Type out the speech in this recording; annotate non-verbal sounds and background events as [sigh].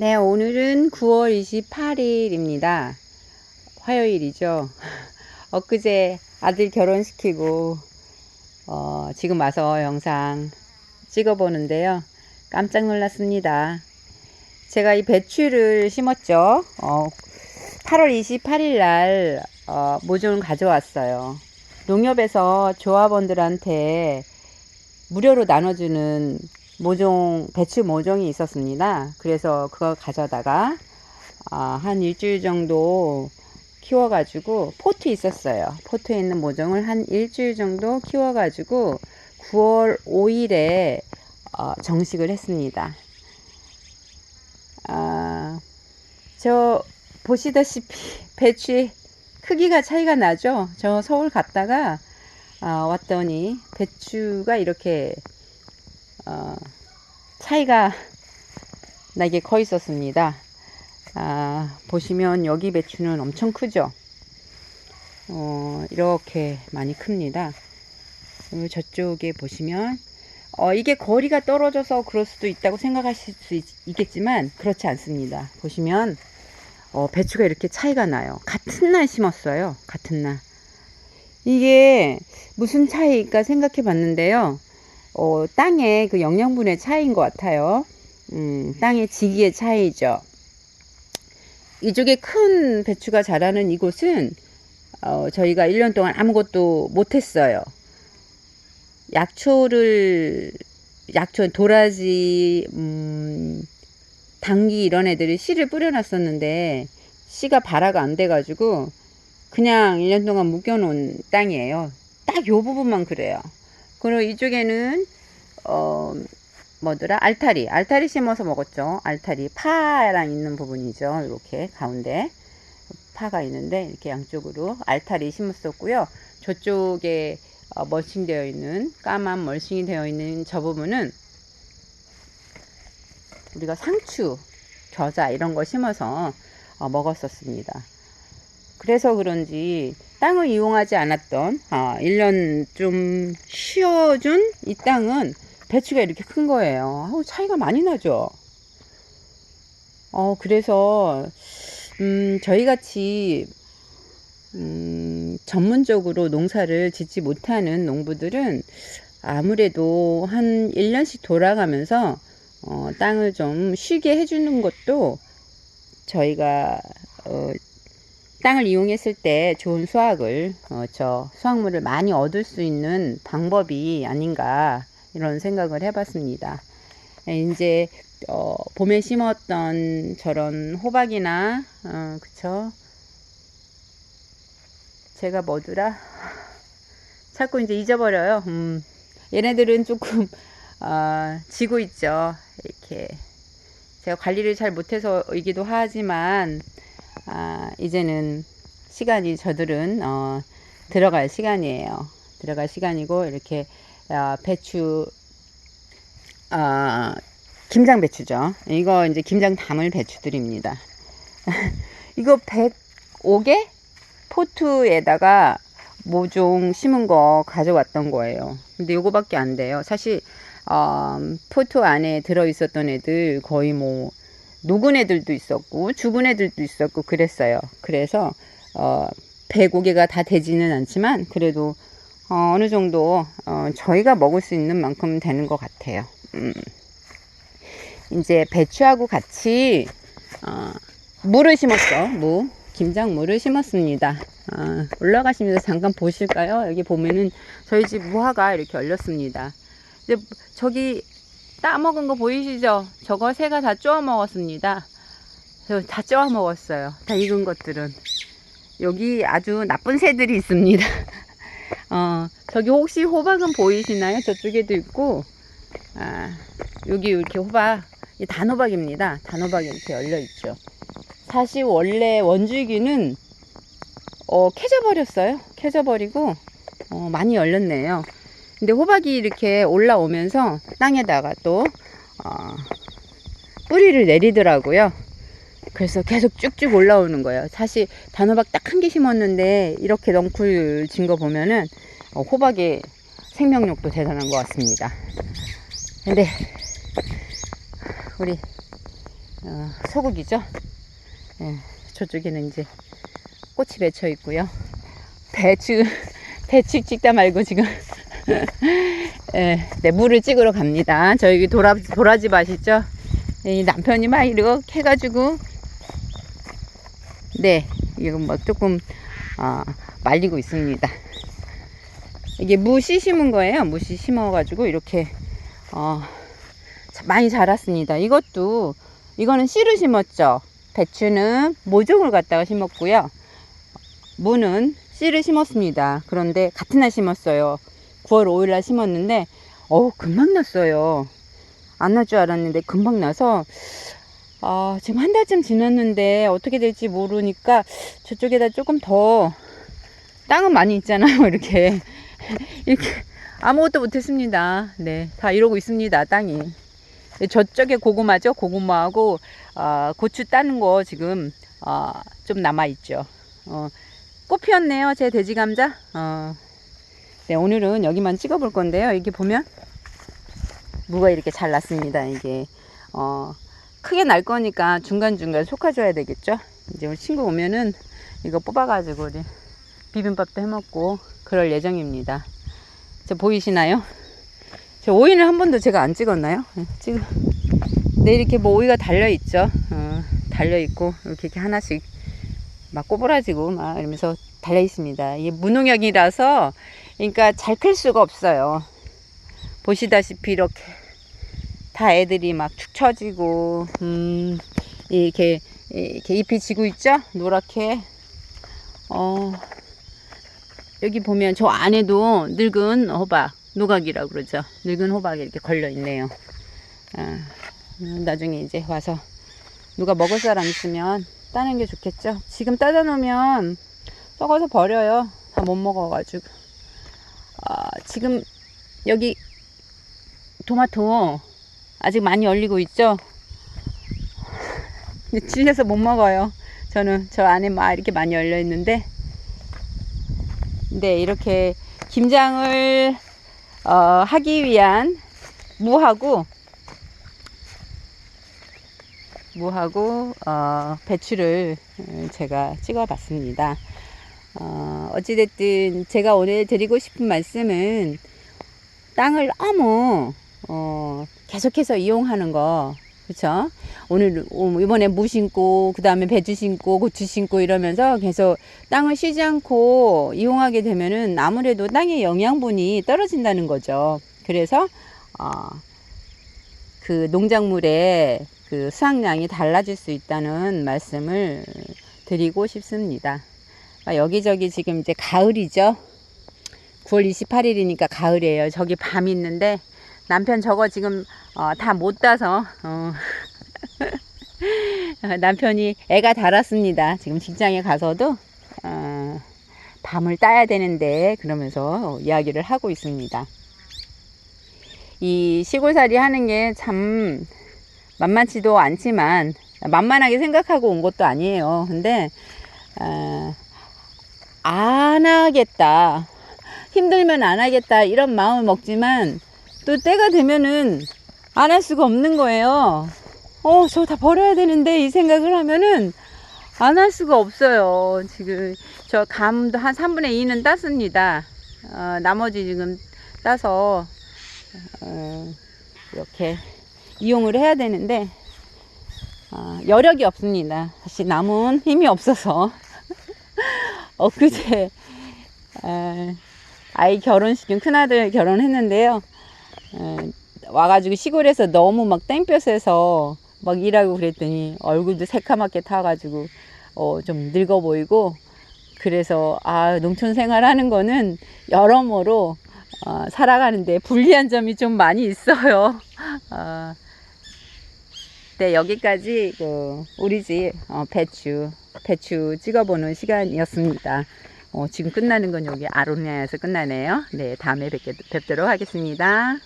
네, 오늘은 9월 28일입니다. 화요일이죠. [laughs] 엊그제 아들 결혼시키고, 어, 지금 와서 영상 찍어보는데요. 깜짝 놀랐습니다. 제가 이 배추를 심었죠. 어, 8월 28일 날, 어, 모종을 가져왔어요. 농협에서 조합원들한테 무료로 나눠주는 모종, 배추 모종이 있었습니다. 그래서 그거 가져다가, 아, 한 일주일 정도 키워가지고, 포트 있었어요. 포트에 있는 모종을 한 일주일 정도 키워가지고, 9월 5일에 어, 정식을 했습니다. 아, 저, 보시다시피, [laughs] 배추의 크기가 차이가 나죠? 저 서울 갔다가, 아, 왔더니, 배추가 이렇게 어, 차이가 나게 커 있었습니다. 아, 보시면 여기 배추는 엄청 크죠? 어, 이렇게 많이 큽니다. 그리고 저쪽에 보시면 어, 이게 거리가 떨어져서 그럴 수도 있다고 생각하실 수 있, 겠지만 그렇지 않습니다. 보시면 어, 배추가 이렇게 차이가 나요. 같은 날 심었어요. 같은 날. 이게 무슨 차이일까 생각해 봤는데요. 어, 땅의 그 영양분의 차이인 것 같아요. 음, 땅의 지기의 차이죠. 이쪽에 큰 배추가 자라는 이곳은 어, 저희가 1년 동안 아무것도 못했어요. 약초를 약초 도라지 음, 당귀 이런 애들이 씨를 뿌려놨었는데 씨가 발화가 안 돼가지고 그냥 1년 동안 묵혀놓은 땅이에요. 딱 요 부분만 그래요. 그리고 이쪽에는 어 뭐더라? 알타리. 알타리 심어서 먹었죠. 알타리. 파랑 있는 부분이죠. 이렇게 가운데. 파가 있는데 이렇게 양쪽으로 알타리 심었었고요. 저쪽에 어, 멀칭 되어 있는 까만 멀칭이 되어 있는 저 부분은 우리가 상추 겨자 이런 거 심어서 어, 먹었었습니다. 그래서 그런지 땅을 이용하지 않았던 아, 1년 좀 쉬어준 이 땅은 배추가 이렇게 큰 거예요. 어, 차이가 많이 나죠. 어, 그래서 음, 저희 같이 음, 전문적으로 농사를 짓지 못하는 농부들은 아무래도 한 1년씩 돌아가면서 어, 땅을 좀 쉬게 해주는 것도 저희가 어, 땅을 이용했을 때 좋은 수확을 어, 저 수확물을 많이 얻을 수 있는 방법이 아닌가 이런 생각을 해봤습니다. 예, 이제 어, 봄에 심었던 저런 호박이나 어, 그쵸? 제가 뭐더라? 자꾸 이제 잊어버려요. 음, 얘네들은 조금 [laughs] 어, 지고 있죠. 이렇게 제가 관리를 잘 못해서이기도 하지만 아, 이제는 시간이 저들은 어, 들어갈 시간이에요. 들어갈 시간이고 이렇게 어, 배추 어, 김장 배추죠. 이거 이제 김장 담을 배추들입니다. [laughs] 이거 105개 포트에다가 모종 심은 거 가져왔던 거예요. 근데 요거밖에 안 돼요. 사실 어, 포트 안에 들어 있었던 애들 거의 뭐 녹은 애들도 있었고 죽은 애들도 있었고 그랬어요. 그래서 어, 105개가 다 되지는 않지만 그래도 어, 어느 정도 어, 저희가 먹을 수 있는 만큼 되는 것 같아요. 음. 이제 배추하고 같이 어, 무를 심었죠. 무 김장 무를 심었습니다. 어, 올라가시면서 잠깐 보실까요? 여기 보면은 저희 집 무화가 이렇게 열렸습니다. 이제 저기 따먹은 거 보이시죠? 저거 새가 다 쪼아 먹었습니다. 다 쪼아 먹었어요. 다 익은 것들은. 여기 아주 나쁜 새들이 있습니다. [laughs] 어, 저기 혹시 호박은 보이시나요? 저쪽에도 있고, 아, 여기 이렇게 호박, 이 단호박입니다. 단호박이 이렇게 열려 있죠. 사실 원래 원줄기는, 어, 캐져버렸어요. 캐져버리고, 어, 많이 열렸네요. 근데 호박이 이렇게 올라오면서 땅에다가 또 어, 뿌리를 내리더라고요. 그래서 계속 쭉쭉 올라오는 거예요. 사실 단호박 딱 한 개 심었는데 이렇게 넝쿨 진 거 보면은 어, 호박의 생명력도 대단한 것 같습니다. 근데 우리 어, 소고기죠. 예, 저쪽에는 이제 꽃이 맺혀 있고요. 배추, [laughs] 배추 찍다 말고 지금, [laughs] 예, 네, 물을 찍으러 갑니다. 저기 도라, 도라지 맛있죠? 이 남편이 막 이렇게 해가지고, 네, 이거 뭐 조금, 어, 말리고 있습니다. 이게 무씨 심은 거예요. 무씨 심어가지고 이렇게, 어, 많이 자랐습니다. 이것도, 이거는 씨를 심었죠. 배추는 모종을 갖다가 심었고요. 무는 씨를 심었습니다. 그런데 같은 날 심었어요. 9월 5일 날 심었는데, 어우, 금방 났어요. 안 날 줄 알았는데 금방 나서, 아, 지금 한 달쯤 지났는데 어떻게 될지 모르니까 저쪽에다 조금 더, 땅은 많이 있잖아요. 이렇게. [laughs] 이렇게 아무것도 못했습니다. 네. 다 이러고 있습니다. 땅이. 저쪽에 고구마죠. 고구마하고, 아, 고추 따는 거 지금, 아, 좀 남아 있죠. 어, 꽃 피었네요. 제 돼지 감자. 어. 네, 오늘은 여기만 찍어 볼 건데요. 이게 보면 무가 이렇게 잘 났습니다. 이게 어, 크게 날 거니까 중간중간 솎아줘야 되겠죠. 이제 우리 친구 오면은 이거 뽑아가지고 우리 비빔밥도 해먹고 그럴 예정입니다. 저 보이시나요? 저 오이는 한 번도 제가 안 찍었나요? 네, 지금 네 이렇게 뭐 오이가 달려 있죠. 어, 달려 있고 이렇게, 이렇게 하나씩 막 꼬부라지고 막 이러면서 달려 있습니다. 이게 무농약이라서 그러니까 잘 클 수가 없어요. 보시다시피 이렇게 다 애들이 막 축 처지고 음 이렇게 이렇게 잎이 지고 있죠? 노랗게 어 여기 보면 저 안에도 늙은 호박 노각이라고 그러죠. 늙은 호박이 이렇게 걸려 있네요. 아, 음, 나중에 이제 와서 누가 먹을 사람 있으면 따는 게 좋겠죠. 지금 따다 놓으면 썩어서 버려요. 다 못 먹어가지고. 아, 지금 여기 토마토 아직 많이 열리고 있죠. 질려서 못 먹어요. 저는 저 안에 막 이렇게 많이 열려 있는데, 네 이렇게 김장을 어, 하기 위한 무하고 무하고 어, 배추를 제가 찍어 봤습니다. 어, 어찌됐든 제가 오늘 드리고 싶은 말씀은 땅을 너무 어, 계속해서 이용하는 거 그렇죠? 오늘 오, 이번에 무 심고 그 다음에 배추 심고 고추 심고 이러면서 계속 땅을 쉬지 않고 이용하게 되면은 아무래도 땅의 영양분이 떨어진다는 거죠. 그래서 어, 그 농작물의 그 수확량이 달라질 수 있다는 말씀을 드리고 싶습니다. 아, 여기저기 지금 이제 가을이죠. 9월 28일이니까 가을이에요. 저기 밤이 있는데 남편 저거 지금 어, 다못 따서 어. [laughs] 남편이 애가 달았습니다. 지금 직장에 가서도 어, 밤을 따야 되는데 그러면서 이야기를 하고 있습니다. 이 시골살이 하는 게 참 만만치도 않지만 만만하게 생각하고 온 것도 아니에요. 근데 어, 안 하겠다. 힘들면 안 하겠다. 이런 마음을 먹지만 또 때가 되면은 안 할 수가 없는 거예요. 어, 저 다 버려야 되는데 이 생각을 하면은 안 할 수가 없어요. 지금 저 감도 한 3분의 2는 땄습니다. 어, 나머지 지금 따서 어, 이렇게 이용을 해야 되는데 어, 여력이 없습니다. 사실 남은 힘이 없어서 엊그제 에, 아이 결혼식은 큰아들 결혼했는데요. 에, 와가지고 시골에서 너무 막 땡볕에서 막 일하고 그랬더니 얼굴도 새카맣게 타가지고 어, 좀 늙어 보이고 그래서 아 농촌 생활하는 거는 여러모로 어, 살아가는데 불리한 점이 좀 많이 있어요. 어, [laughs] 네 여기까지 그 우리 집 어, 배추 배추 찍어보는 시간이었습니다. 어, 지금 끝나는 건 여기 아로니아에서 끝나네요. 네 다음에 뵙게, 뵙도록 하겠습니다.